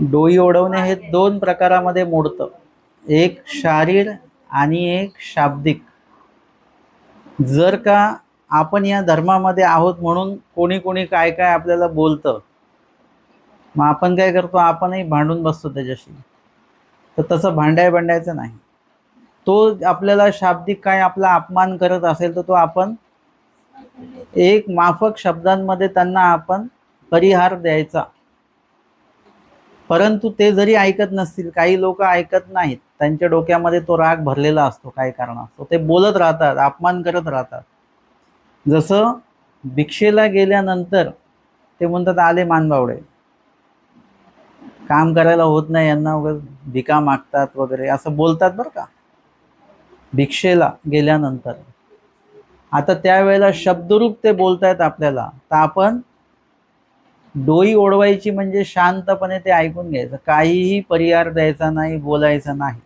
डोई ओढवणे हे दोन प्रकारामध्ये मोडतं. एक शारीर आणि एक शाब्दिक. जर का आपण या धर्मामध्ये आहोत म्हणून कोणी कोणी काय काय आपल्याला बोलतं मग आपण काय करतो? आपणही भांडून बसतो त्याच्याशी. तर तसं भांडाय भांडायचं नाही. तो आपल्याला शाब्दिक काय आपला अपमान करत असेल तर तो आपण एक माफक शब्दांमध्ये त्यांना आपण परिहार द्यायचा. परंतु ते जरी ऐकत नसतील काही लोक ऐकत नाहीत त्यांच्या डोक्यामध्ये तो राग भरलेला असतो काय कारण असतो ते बोलत राहतात अपमान करत राहतात. जसं भिक्षेला गेल्यानंतर ते म्हणतात आले मानबावडे. काम करायला होत नाही यांना वगैरे भिका मागतात वगैरे. असं बोलतात बरं का. भिक्षेला गेल्यानंतर. आता त्यावेळेला शब्दरूप ते बोलतायत आपल्याला. तर आपण डोई ओढवायची म्हणजे शांतपणे ते ऐकून घ्यायचं. काहीही परिहार द्यायचा नाही बोलायचा नाही.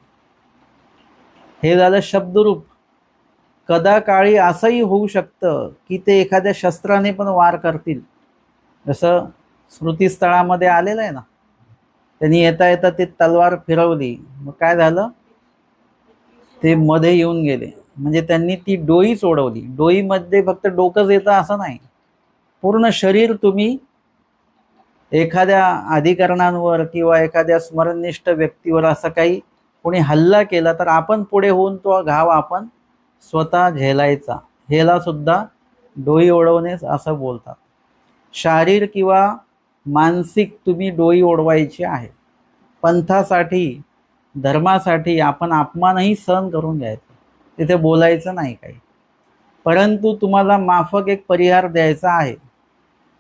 हे झालं शब्दरूप. कदा काळी असंही होऊ शकतं की ते एखाद्या शस्त्राने पण वार करतील. जसं स्मृतीस्थळामध्ये आलेलं आहे ना. त्यांनी येता येता ते तलवार फिरवली. मग काय झालं? ते मध्ये येऊन गेले. म्हणजे त्यांनी ती डोई सोडवली डोईमध्ये फक्त डोकंच येतं असं नाही. पूर्ण शरीर तुम्ही एखाद्या अधिकरणांवर किंवा एखाद्या स्मरणनिष्ठ व्यक्तीवर असं काही कोणी हल्ला केला तर आपण पुढे होऊन तो घाव आपण स्वतः झेलायचा. हेला सुद्धा डोई ओढवणेच असं बोलतात. शारीर किंवा मानसिक तुम्ही डोई ओढवायची आहे. पंथासाठी धर्मासाठी आपण अपमानही सहन करून घ्यायचं. तिथे बोलायचं नाही काही. परंतु तुम्हाला माफक एक परिहार द्यायचा आहे.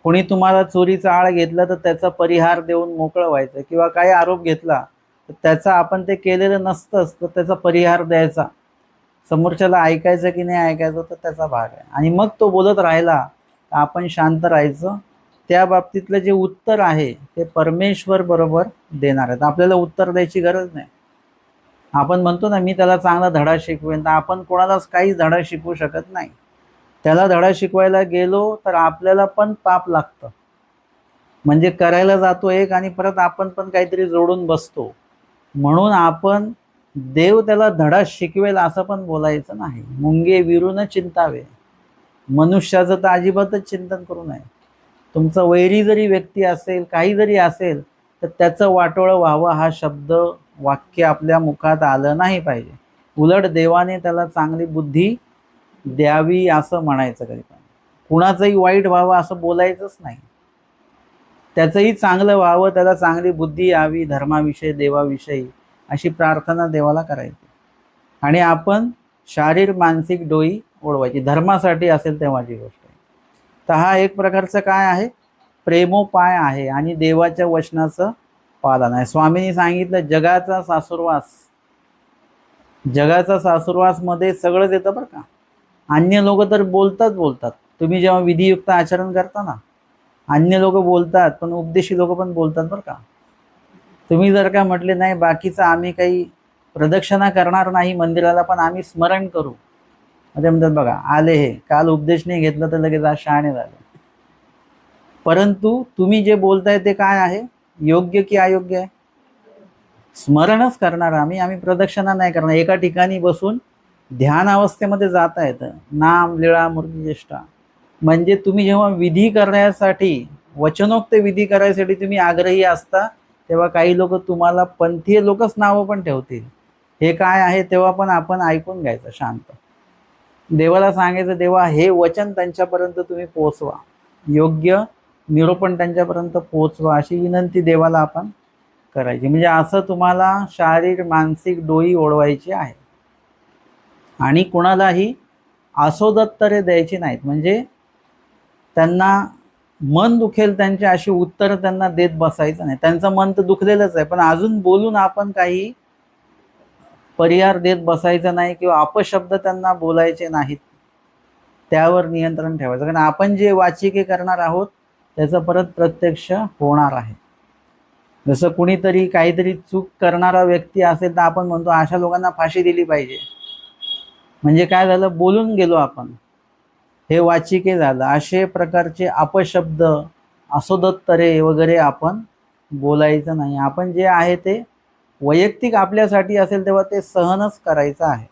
कोणी तुम्हाला चोरीचा आळ घेतला तर त्याचा परिहार देऊन मोकळं व्हायचं किंवा काही आरोप घेतला तर त्याचा आपण ते केलेलं नसतंच तर त्याचा परिहार द्यायचा. समोरच्याला ऐकायचं की नाही ऐकायचं तर त्याचा भाग आहे. आणि मग तो बोलत राहिला तर आपण शांत राहायचं. त्या बाबतीतलं जे उत्तर आहे ते परमेश्वर बरोबर देणार आहेत आपल्याला उत्तर द्यायची गरज नाही. आपण म्हणतो ना मी त्याला चांगला धडा शिकवेन तर आपण कोणालाच काहीच धडा शिकवू शकत नाही. त्याला धडा शिकवायला गेलो तर आपल्याला पण पाप लागतं. म्हणजे करायला जातो एक आणि परत आपण पण काहीतरी जोडून बसतो. म्हणून आपण देव त्याला धडा शिकवेल असं पण बोलायचं नाही. मुंगे विरून चिंतावे. मनुष्याचं तर अजिबातच चिंतन करू नये. तुमचं वैरी जरी व्यक्ती असेल काही जरी असेल तर त्याचं वाटोळं व्हावं हा शब्द वाक्य आपल्या मुखात आलं नाही पाहिजे. उलट देवाने त्याला चांगली बुद्धी द्यावी असं म्हणायचं कधी पण. कुणाचंही वाईट व्हावं असं बोलायचंच नाही. त्याचंही चांगलं व्हावं त्याला चांगली बुद्धी यावी धर्माविषयी देवाविषयी अशी प्रार्थना देवाला करायची. आणि आपण शारीर मानसिक डोई ओढवायची. धर्मासाठी असेल तेव्हाची गोष्ट आहे. तर हा एक प्रकारचं काय आहे? प्रेमोपाय आहे आणि देवाच्या वचनाचं पालन आहे. स्वामींनी सांगितलं जगाचा सासुरवास. जगाचा सासुरवासमध्ये सगळंच येतं बरं का. अन्य लोक तर बोलतात बोलतात. तुम्ही जेव्हा विधियुक्त आचरण करता ना अन्य लोक बोलतात पण उपदेशी लोक पण बोलतात बरं का. तुम्ही जर का म्हटले नाही बाकीचं आम्ही काही प्रदक्षिणा करणार नाही मंदिराला पण आम्ही स्मरण करू. मग ते म्हणतात बघा आले हे काल उपदेश नाही घेतलं तर लगेच आज शहाणे झाले. परंतु तुम्ही जे बोलताय ते काय आहे? योग्य की अयोग्य आहे? स्मरणच करणार आम्ही आम्ही प्रदक्षिणा नाही करणार. एका ठिकाणी बसून ध्यान अवस्थेमध्ये जाता येतं नाम लिळा मूर्ती म्हणजे तुम्ही जेव्हा विधी करण्यासाठी वचनोक्त विधी करायसाठी तुम्ही आग्रही असता तेव्हा काही लोक तुम्हाला पंथीय लोकच नावं पण ठेवतील. हे काय आहे तेव्हा पण आपण ऐकून घ्यायचं शांत. देवाला सांगायचं देवा हे वचन त्यांच्यापर्यंत तुम्ही पोचवा योग्य निरोपण त्यांच्यापर्यंत पोचवा अशी विनंती देवाला आपण करायची. म्हणजे असं तुम्हाला शारीरिक मानसिक डोई ओढवायची आहे. आणि कुणालाही आसोदत्तरे द्यायची नाहीत. म्हणजे त्यांना मन दुखेल त्यांची अशी उत्तरं त्यांना देत बसायचं नाही. त्यांचं मन तर दुखलेलंच आहे. पण अजून बोलून आपण काही परिहार देत बसायचं नाही किंवा अपशब्द त्यांना बोलायचे नाहीत. त्यावर नियंत्रण ठेवायचं. कारण आपण जे वाचिके करणार आहोत त्याचं परत प्रत्यक्ष होणार आहे. जसं कुणीतरी काहीतरी चूक करणारा व्यक्ती असेल तर आपण म्हणतो अशा लोकांना फाशी दिली पाहिजे. म्हणजे काय झालं? बोलून गेलो आपण. हे वाचिके झालं. असे प्रकारचे अपशब्द असोदत्तरे वगैरे आपण बोलायचं नाही. आपण जे आहे ते वैयक्तिक आपल्यासाठी असेल तेव्हा ते सहनच करायचं आहे.